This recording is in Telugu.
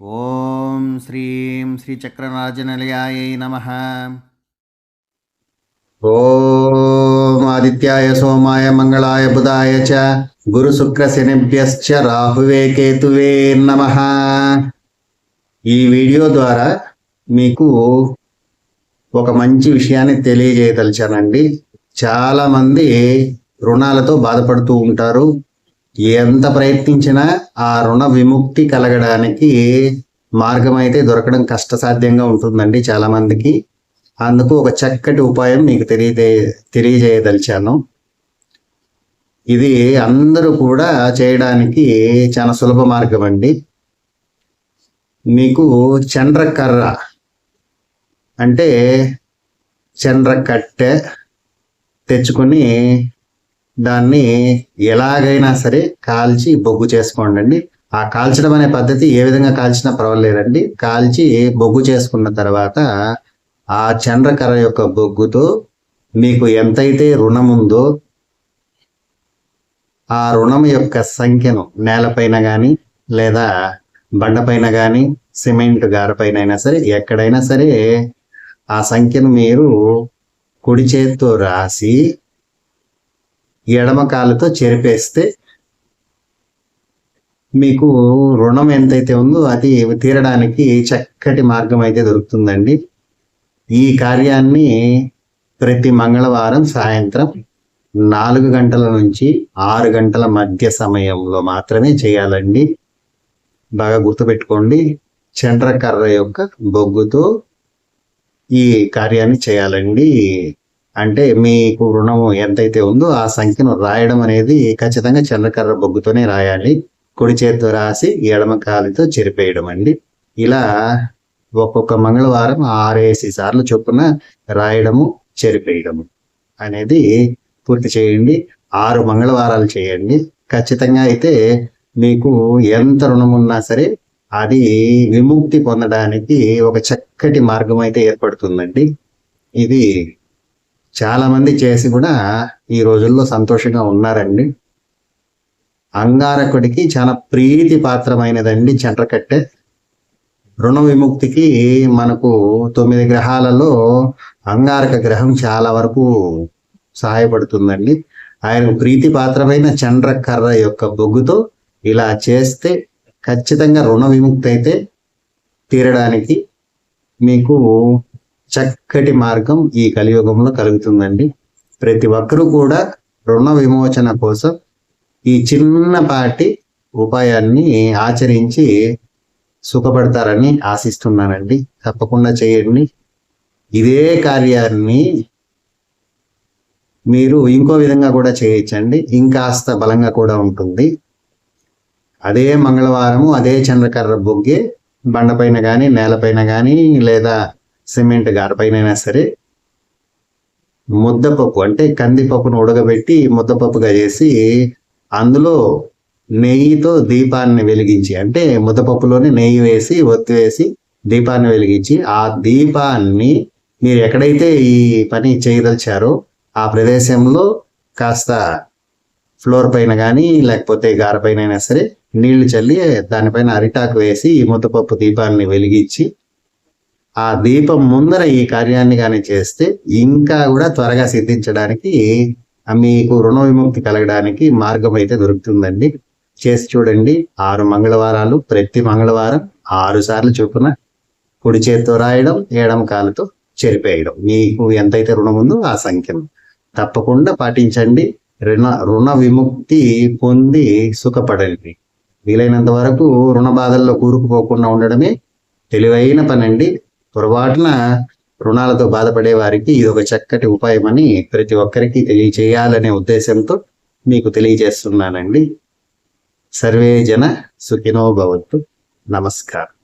ఓం శ్రీం శ్రీచక్రరాజనిలయాయై నమ ఓం ఆదిత్యాయ సోమాయ మంగళాయ బుధాయ చ గురు శుక్ర శనిభ్యశ్చ రాహువే కేతువే నమ ఈ వీడియో ద్వారా మీకు ఒక మంచి విషయాన్ని తెలియజేయదలిచానండి. చాలామంది రుణాలతో బాధపడుతూ ఉంటారు. ఎంత ప్రయత్నించినా ఆ రుణ విముక్తి కలగడానికి మార్గం అయితే దొరకడం కష్టసాధ్యంగా ఉంటుందండి చాలా మందికి అందుకు ఒక చక్కటి ఉపాయం మీకు తెలియదే తెలియజేయదలిచాను. ఇది అందరూ కూడా చేయడానికి చాలా సులభ మార్గం అండి. మీకు చండ్రకర్ర అంటే చండ్రకట్టె తెచ్చుకొని దాన్ని ఎలాగైనా సరే కాల్చి బొగ్గు చేసుకోండి అండి ఆ కాల్చడం అనే పద్ధతి ఏ విధంగా కాల్చినా పర్వాలేదండి. కాల్చి బొగ్గు చేసుకున్న తర్వాత ఆ చండ్రకర్ర యొక్క బొగ్గుతో మీకు ఎంతైతే రుణం ఉందో ఆ రుణం యొక్క సంఖ్యను నేలపైన కానీ లేదా బండపైన కానీ సిమెంట్ గారపైన అయినా సరే ఎక్కడైనా సరే ఆ సంఖ్యను మీరు కుడి చేతితో రాసి ఎడమ కాలుతో చెరిపేస్తే మీకు రుణం ఎంతైతే ఉందో అది తీరడానికి చక్కటి మార్గం అయితే దొరుకుతుందండి. ఈ కార్యాన్ని ప్రతి మంగళవారం సాయంత్రం నాలుగు గంటల నుంచి ఆరు గంటల మధ్య సమయంలో మాత్రమే చేయాలండి. బాగా గుర్తుపెట్టుకోండి చండ్రకర్ర యొక్క బొగ్గుతో ఈ కార్యాన్ని చేయాలండి. అంటే మీకు రుణం ఎంతైతే ఉందో ఆ సంఖ్యను రాయడం అనేది ఖచ్చితంగా చంద్రకర్ర బొగ్గుతోనే రాయాలి. కుడి చేతితో రాసి ఎడమ కాలితో చెరిపేయడం అండి. ఇలా ఒక్కొక్క మంగళవారం ఆరేసి సార్లు చొప్పున రాయడము చెరిపేయడము అనేది పూర్తి చేయండి. ఆరు మంగళవారాలు చేయండి. ఖచ్చితంగా అయితే మీకు ఎంత రుణం ఉన్నా సరే అది విముక్తి పొందడానికి ఒక చక్కటి మార్గం అయితే ఏర్పడుతుందండి. ఇది చాలామంది చేసి కూడా ఈ రోజుల్లో సంతోషంగా ఉన్నారండి. అంగారకుడికి చాలా ప్రీతి పాత్రమైనదండి చెంట్రకట్టె రుణ విముక్తికి మనకు తొమ్మిది గ్రహాలలో అంగారక గ్రహం చాలా వరకు సహాయపడుతుందండి. ఆయన ప్రీతి పాత్రమైన చండ్రకర్ర యొక్క బొగ్గుతో ఇలా చేస్తే ఖచ్చితంగా రుణ విముక్తి అయితే తీరడానికి మీకు చక్కటి మార్గం ఈ కలియుగంలో కలుగుతుందండి. ప్రతి ఒక్కరూ కూడా రుణ విమోచన కోసం ఈ చిన్నపాటి ఉపాయాన్ని ఆచరించి సుఖపడతారని ఆశిస్తున్నానండి. తప్పకుండా చేయండి. ఇదే కార్యాన్ని మీరు ఇంకో విధంగా కూడా చేయొచ్చండి. ఇంకాస్త బలంగా కూడా ఉంటుంది. అదే మంగళవారము అదే చంద్రకర్ర బొగ్గే బండపైన కానీ నేలపైన కానీ లేదా సిమెంట్ గారపైన సరే ముద్దపప్పు అంటే కందిపప్పును ఉడకబెట్టి ముద్దపప్పుగా చేసి అందులో నెయ్యితో దీపాన్ని వెలిగించి అంటే ముద్దపప్పులోనే నెయ్యి వేసి ఒత్తి వేసి దీపాన్ని వెలిగించి ఆ దీపాన్ని మీరు ఎక్కడైతే ఈ పని చేయదలిచారో ఆ ప్రదేశంలో కాస్త ఫ్లోర్ పైన కానీ లేకపోతే గార పైన అయినా సరే నీళ్ళు చల్లి దానిపైన అరిటాకు వేసి ఈ ముద్దపప్పు దీపాన్ని వెలిగించి ఆ దీపం ముందర ఈ కార్యాన్ని కానీ చేస్తే ఇంకా కూడా త్వరగా సిద్ధించడానికి మీకు రుణ విముక్తి కలగడానికి మార్గం అయితే దొరుకుతుందండి. చేసి చూడండి. ఆరు మంగళవారాలు ప్రతి మంగళవారం ఆరు సార్లు చొప్పున కుడి చేత్తో రాయడం ఏడం కాలుతో చెరిపేయడం. మీకు ఎంతైతే రుణం ఉందో ఆ సంఖ్యను తప్పకుండా పాటించండి. రుణ రుణ విముక్తి పొంది సుఖపడండి. వీలైనంత వరకు రుణ బాధల్లో కూరుకుపోకుండా ఉండడమే తెలివైన పనండి. పొరపాటున రుణాలతో బాధపడే వారికి ఇది ఒక చక్కటి ఉపాయం అని ప్రతి ఒక్కరికి తెలియచేయాలనే ఉద్దేశంతో మీకు తెలియజేస్తున్నానండి. సర్వే జన సుఖినో భవత్తు. నమస్కారం.